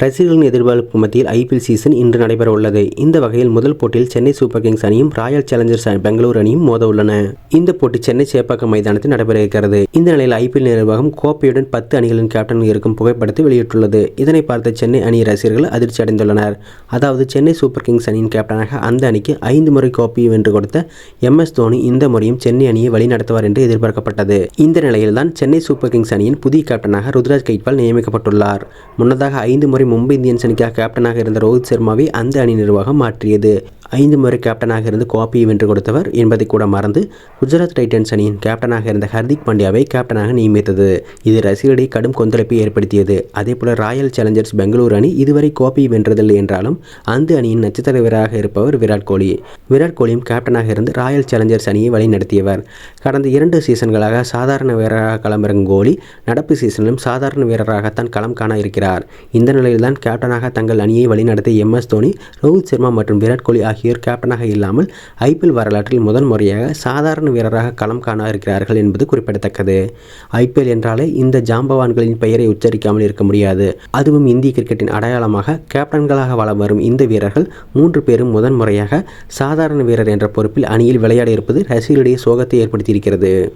ரசிகர்களின் எதிர்பார்ப்பு மத்தியில் ஐபிஎல் சீசன் இன்று நடைபெற உள்ளது இந்த வகையில் முதல் போட்டியில் சென்னை சூப்பர் கிங்ஸ் அணியும் ராயல் சேலஞ்சர்ஸ் பெங்களூர் அணியும் மோத உள்ளன இந்த போட்டி சென்னை சேப்பாக்கம் மைதானத்தில் நடைபெற இருக்கிறது இந்த நிலையில் ஐபிஎல் நிர்வாகம் கோப்பையுடன் பத்து அணிகளின் கேப்டன் இருக்கும் புகைப்படத்தை வெளியிட்டுள்ளது. இதனை பார்த்த சென்னை அணி ரசிகர்கள் அதிர்ச்சி அடைந்துள்ளனர். அதாவது சென்னை சூப்பர் கிங்ஸ் அணியின் கேப்டனாக அந்த அணிக்கு ஐந்து முறை கோப்பையை வென்று கொடுத்த எம் எஸ் தோனி இந்த முறையும் சென்னை அணியை வழிநடத்துவார் என்று எதிர்பார்க்கப்பட்டது. இந்த நிலையில்தான் சென்னை சூப்பர் கிங்ஸ் அணியின் புதிய கேப்டனாக ருத்ராஜ் கைட்வால் நியமிக்கப்பட்டுள்ளார். முன்னதாக ஐந்து முறை மும்பை இந்தியன்ஸ் அணிக்காக கேப்டனாக இருந்த ரோஹித் சர்மாவை அந்த அணி நிர்வாகம் மாற்றியது. ஐந்து முறை கேப்டனாக இருந்து கோப்பையை வென்று கொடுத்தவர் என்பதை கூட மறந்து குஜராத் டைட்டன்ஸ் அணியின் கேப்டனாக இருந்த ஹர்திக் பாண்டியாவை கேப்டனாக நியமித்தது. இது ரசிகர்களிடையே கடும் கொந்தளிப்பை ஏற்படுத்தியது. அதேபோல ராயல் சேலஞ்சர்ஸ் பெங்களூரு அணி இதுவரை கோப்பையை வென்றதில்லை என்றாலும் அந்த அணியின் நட்சத்திர வீரராக இருப்பவர் விராட் கோலி. விராட் கோலியும் கேப்டனாக இருந்து ராயல் சேலஞ்சர்ஸ் அணியை வழிநடத்தியவர். கடந்த இரண்டு சீசன்களாக சாதாரண வீரராக களமிறங்கும் கோலி நடப்பு சீசனிலும் சாதாரண வீரராகத்தான் களம் காண இருக்கிறார். இந்த நிலையில் நிலையில்தான் கேப்டனாக தங்கள் அணியை வழிநடத்திய எம். எஸ். தோனி ரோஹித் சர்மா மற்றும் விராட் கோலி ஆகியோர் கேப்டனாக இல்லாமல் ஐபிஎல் வரலாற்றில் முதன் முறையாக சாதாரண வீரராக களம் காண இருக்கிறார்கள் என்பது குறிப்பிடத்தக்கது. ஐபிஎல் என்றாலே இந்த ஜாம்பவான்களின் பெயரை உச்சரிக்காமல் இருக்க முடியாது. அதுவும் இந்திய கிரிக்கெட்டின் அடையாளமாக கேப்டன்களாக வளம் வரும் இந்த வீரர்கள் மூன்று பேரும் முதன் முறையாக சாதாரண வீரர் என்ற பொறுப்பில் அணியில் விளையாட இருப்பது ரசிகர்களிடையே சோகத்தை ஏற்படுத்தியிருக்கிறது.